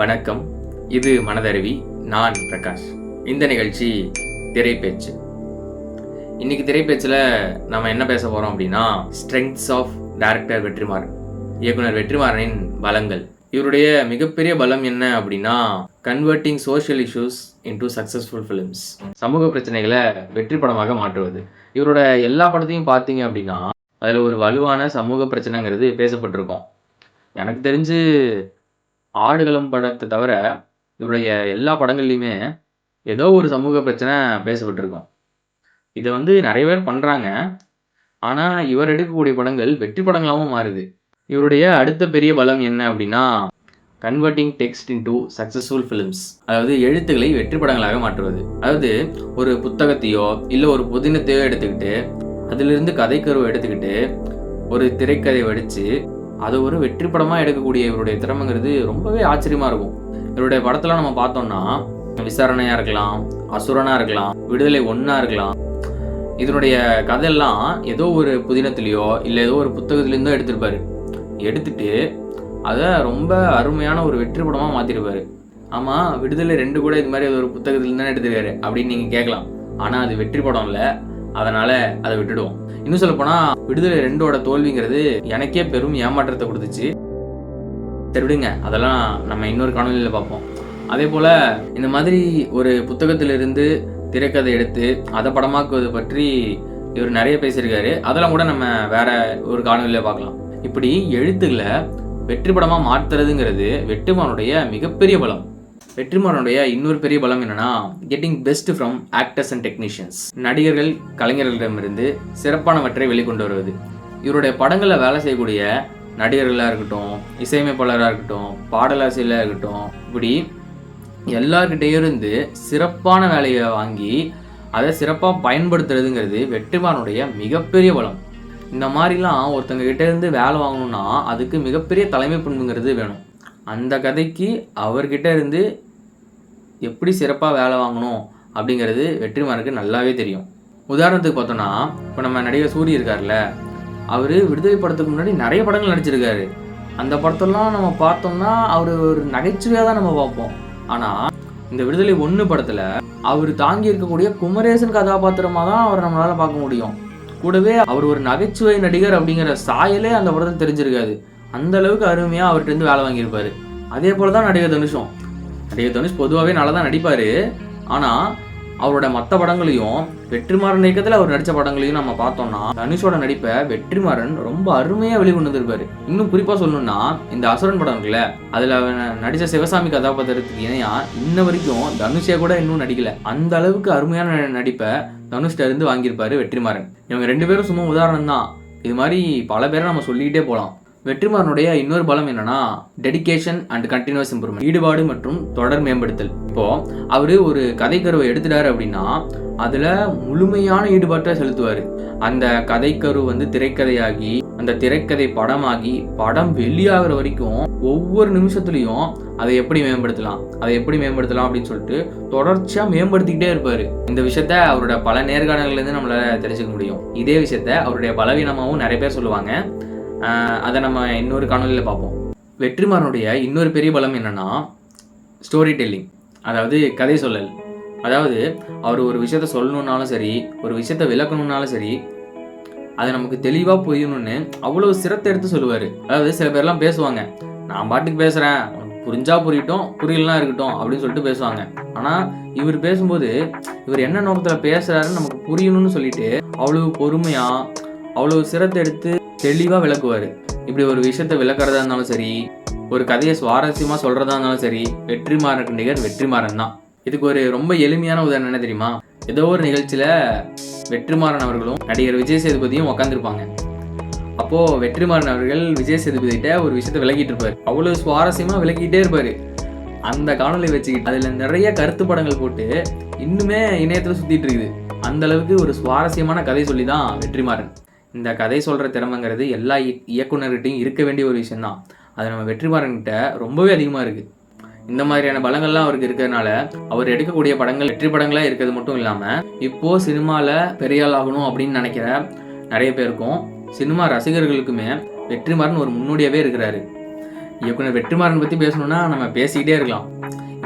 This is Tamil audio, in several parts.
வணக்கம். இது மனதருவி நான் பிரகாஷ். இந்த நிகழ்ச்சி திரைப்பேச்சு. இன்னைக்கு திரைப்பேச்சில் நம்ம என்ன பேச போகிறோம் அப்படின்னா ஸ்ட்ரெங்க்ஸ் ஆஃப் டைரக்டர் வெற்றிமாறன் இயக்குனர் வெற்றிமாறனின் பலங்கள். இவருடைய மிகப்பெரிய பலம் என்ன அப்படின்னா converting social issues into successful films சமூக பிரச்சனைகளை வெற்றி படமாக மாற்றுவது. இவரோட எல்லா படத்தையும் பார்த்தீங்க அப்படின்னா அதில் ஒரு வலுவான சமூக பிரச்சனைங்கிறது பேசப்பட்டிருக்கும். எனக்கு தெரிஞ்சு ஆடுகளம் படத்தை தவிர இவருடைய எல்லா படங்கள்லையுமே ஏதோ ஒரு சமூக பிரச்சனை பேசப்பட்டிருக்கும். இதை வந்து நிறைய பேர் பண்ணுறாங்க ஆனால் இவர் எடுக்கக்கூடிய படங்கள் வெற்றி படங்களாகவும் மாறுது. இவருடைய அடுத்த பெரிய பலம் என்ன அப்படின்னா converting text into successful films அதாவது எழுத்துக்களை வெற்றி படங்களாக மாற்றுவது. அதாவது ஒரு புத்தகத்தையோ இல்லை ஒரு புதினத்தையோ எடுத்துக்கிட்டு அதிலிருந்து கதைக்கருவை எடுத்துக்கிட்டு ஒரு திரைக்கதை வடித்து அதை ஒரு வெற்றி படமாக எடுக்கக்கூடிய இவருடைய திறமைங்கிறது ரொம்பவே ஆச்சரியமாக இருக்கும். இவருடைய படத்தெலாம் நம்ம பார்த்தோம்னா விசாரணையாக இருக்கலாம் அசுரனாக இருக்கலாம் விடுதலை ஒன்றா இருக்கலாம். இதனுடைய கதையெல்லாம் ஏதோ ஒரு புதினத்துலேயோ இல்லை ஏதோ ஒரு புத்தகத்துலேருந்தோ எடுத்திருப்பாரு. எடுத்துட்டு அதை ரொம்ப அருமையான ஒரு வெற்றி படமாக மாற்றிருப்பாரு ஆமாம் விடுதலை ரெண்டு கூட இது மாதிரி ஒரு புத்தகத்துலேருந்து தானே எடுத்திருக்காரு அப்படின்னு நீங்கள் கேட்கலாம். ஆனால் அது வெற்றி படம் இல்லை. அதனால் அதை விட்டுடுவோம். இன்னும் சொல்ல போனா விடுதலை ரெண்டோட தோல்விங்கிறது எனக்கே பெரும் ஏமாற்றத்தை கொடுத்துச்சு. சரி விடுங்க அதெல்லாம் நம்ம இன்னொரு காணொலியில் பார்ப்போம். அதே போல் இந்த மாதிரி ஒரு புத்தகத்திலிருந்து திரைக்கதை எடுத்து அதை படமாக்குவது பற்றி இவர் நிறைய பேசியிருக்காரு. அதெல்லாம் கூட நம்ம வேற ஒரு காணொலியில் பார்க்கலாம். இப்படி எழுத்துக்களை வெற்றி படமாக மாற்றுறதுங்கிறது வெற்றிமானுடைய மிகப்பெரிய பலம். வெற்றிமாறனுடைய இன்னொரு பெரிய பலம் என்னன்னா getting best from actors and technicians நடிகர்கள் கலைஞர்களிடமிருந்து சிறப்பானவற்றை வெளிக்கொண்டு வருவது. இவருடைய படங்களில் வேலை செய்யக்கூடிய நடிகர்களாக இருக்கட்டும் இசையமைப்பாளராக இருக்கட்டும் பாடலாசிரியராக இருக்கட்டும் இப்படி எல்லார்கிட்டையும் இருந்து சிறப்பான வேலையை வாங்கி அதை சிறப்பாக பயன்படுத்துறதுங்கிறது வெற்றிமாறனுடைய மிகப்பெரிய பலம். இந்த மாதிரிலாம் ஒருத்தங்க கிட்டேருந்து வேலை வாங்கணும்னா அதுக்கு மிகப்பெரிய தலைமை பண்புங்கிறது வேணும். அந்த கதைக்கு அவர்கிட்ட இருந்து எப்படி சிறப்பாக வேலை வாங்கணும் அப்படிங்கிறது வெற்றிமாருக்கு நல்லாவே தெரியும். உதாரணத்துக்கு பார்த்தோன்னா இப்போ நம்ம நடிகர் சூரிய இருக்கார்ல அவர் விடுதலை படத்துக்கு முன்னாடி நிறைய படங்கள் நடிச்சிருக்காரு. அந்த படத்தெல்லாம் நம்ம பார்த்தோம்னா அவர் ஒரு நகைச்சுவையாக தான் நம்ம பார்ப்போம். ஆனால் இந்த விடுதலை ஒன்று படத்தில் அவர் தாங்கி இருக்கக்கூடிய குமரேசன் கதாபாத்திரமாக தான் அவரை நம்மளால் பார்க்க முடியும். கூடவே அவர் ஒரு நகைச்சுவை நடிகர் அப்படிங்கிற சாயலே அந்த படத்தில் தெரிஞ்சிருக்காது. அந்த அளவுக்கு அருமையாக அவர்கிட்ட இருந்து வேலை வாங்கியிருப்பாரு. அதே போல தான் நடிகர் தனுஷும். நடிகர் தனுஷ் பொதுவாகவே நல்லா தான் நடிப்பார். ஆனால் அவரோட மற்ற படங்களையும் வெற்றிமாறன் இயக்கத்தில் அவர் நடித்த படங்களையும் நம்ம பார்த்தோம்னா தனுஷோட நடிப்பை வெற்றிமாறன் ரொம்ப அருமையாக வெளிக்கொண்டு வந்திருப்பாரு. இன்னும் குறிப்பாக சொல்லணும்னா இந்த அசுரன் படம் இருக்குல்ல அதில் அவன் நடித்த சிவசாமி கதாபாத்திரத்துக்கு இணையா இன்ன வரைக்கும் தனுஷே கூட இன்னும் நடிக்கல. அந்த அளவுக்கு அருமையான நடிப்பை தனுஷ்ட இருந்து வாங்கியிருப்பாரு வெற்றிமாறன். இவங்க ரெண்டு பேரும் சும்மா உதாரணம் தான் இது மாதிரி பல பேரை நம்ம சொல்லிக்கிட்டே போகலாம் வெற்றிமாறனுடைய இன்னொரு பலம் என்னன்னா டெடிகேஷன் அண்ட் கண்டினியூஸ் இம்ப்ரூவ்மெண்ட் ஈடுபாடு மற்றும் தொடர் மேம்படுத்தல். இப்போ அவர் ஒரு கதைக்கருவை எடுத்துட்டாரு அப்படின்னா அதுல முழுமையான ஈடுபாட்டை செலுத்துவார். அந்த கதைக்கரு வந்து திரைக்கதையாகி அந்த திரைக்கதை படமாகி படம் வெளியாகிற வரைக்கும் ஒவ்வொரு நிமிஷத்துலையும் அதை எப்படி மேம்படுத்தலாம் அதை எப்படி மேம்படுத்தலாம் அப்படின்னு சொல்லிட்டு தொடர்ச்சியாக மேம்படுத்திக்கிட்டே இருப்பார். இந்த விஷயத்த அவரோட பல நேர்காணல்கள்லேருந்து நம்மளால் தெரிஞ்சுக்க முடியும். இதே விஷயத்த அவருடைய பலவீனமாகவும் நிறைய பேர் சொல்லுவாங்க. அதை நம்ம இன்னொரு காணொலியில் பார்ப்போம். வெற்றிமாறனுடைய இன்னொரு பெரிய பலம் என்னன்னா ஸ்டோரி டெல்லிங் அதாவது கதை சொல்லல். அதாவது அவர் ஒரு விஷயத்த சொல்லணுன்னாலும் சரி ஒரு விஷயத்த விளக்கணுன்னாலும் சரி அது நமக்கு தெளிவாக புரியணும்னு அவ்வளோ சிரத்தை எடுத்து சொல்லுவார். அதாவது சில பேர்லாம் பேசுவாங்க நான் பாட்டுக்கு பேசுகிறேன் புரிஞ்சா புரியட்டும் புரியலாம் இருக்கட்டும் அப்படின்னு சொல்லிட்டு பேசுவாங்க. ஆனால் இவர் பேசும்போது இவர் என்ன நோக்கத்தில் பேசுகிறாருன்னு நமக்கு புரியணும்னு சொல்லிட்டு அவ்வளோ பொறுமையாக அவ்வளோ சிரத்தை எடுத்து தெளிவாக விளக்குவார். இப்படி ஒரு விஷயத்தை விளக்குறதா இருந்தாலும் சரி ஒரு கதையை சுவாரஸ்யமாக சொல்கிறதா இருந்தாலும் சரி வெற்றிமாறன் நிகர் வெற்றிமாறன் தான். இதுக்கு ஒரு ரொம்ப எளிமையான உதாரணம் என்ன தெரியுமா? ஏதோ ஒரு நிகழ்ச்சியில் வெற்றிமாறன் அவர்களும் நடிகர் விஜய் சேதுபதியும் உக்காந்துருப்பாங்க. அப்போது வெற்றிமாறன் அவர்கள் விஜய் சேதுபதிகிட்ட ஒரு விஷயத்தை விளக்கிட்டு இருப்பார் அவ்வளோ சுவாரஸ்யமாக விளக்கிட்டே இருப்பார். அந்த காணொலி வச்சுக்கிட்டு அதில் நிறைய கருத்து படங்கள் போட்டு இன்னுமே இணையத்தில் சுற்றிட்டு இருக்குது. அந்த அளவுக்கு ஒரு சுவாரஸ்யமான கதை சொல்லி தான் வெற்றிமாறன். இந்த கதை சொல்கிற திறமைங்கிறது எல்லா இயக்குநர்கிட்டையும் இருக்க வேண்டிய ஒரு விஷயந்தான் அது நம்ம வெற்றிமாறன்கிட்ட ரொம்பவே அதிகமாக இருக்குது இந்த மாதிரியான பலங்கள்லாம் அவருக்கு இருக்கிறதுனால அவர் எடுக்கக்கூடிய படங்கள் வெற்றி படங்களாக இருக்கிறது மட்டும் இல்லாமல் இப்போது சினிமாவில் பெரிய ஆகணும் அப்படின்னு நினைக்கிற நிறைய பேருக்கும் சினிமா ரசிகர்களுக்குமே வெற்றிமாறன் ஒரு முன்னோடியாகவே இருக்கிறாரு. இயக்குனர் வெற்றிமாறன் பற்றி பேசணுன்னா நம்ம பேசிக்கிட்டே இருக்கலாம்.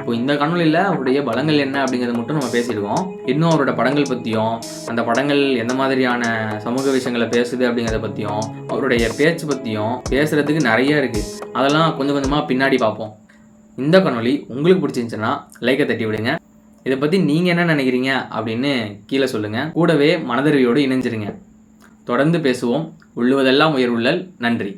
இப்போ இந்த கணொலியில் அவருடைய பலங்கள் என்ன அப்படிங்கிறத மட்டும் நம்ம பேசியிருக்கோம். இன்னும் அவரோட படங்கள் பற்றியும் அந்த படங்கள் எந்த மாதிரியான சமூக விஷயங்களை பேசுது அப்படிங்கிறத பற்றியும் அவருடைய பேச்சு பற்றியும் பேசுகிறதுக்கு நிறைய இருக்குது அதெல்லாம் கொஞ்சம் கொஞ்சமாக பின்னாடி பார்ப்போம். இந்த கணொலி உங்களுக்கு பிடிச்சிருந்துச்சுன்னா லைக்கை தட்டி விடுங்க. இதை பற்றி நீங்கள் என்ன நினைக்கிறீங்க அப்படின்னு கீழே சொல்லுங்கள் கூடவே மனதறிவியோடு இணைஞ்சிருங்க. தொடர்ந்து பேசுவோம். உள்ளுவதெல்லாம் உயர்வுள்ளல். நன்றி.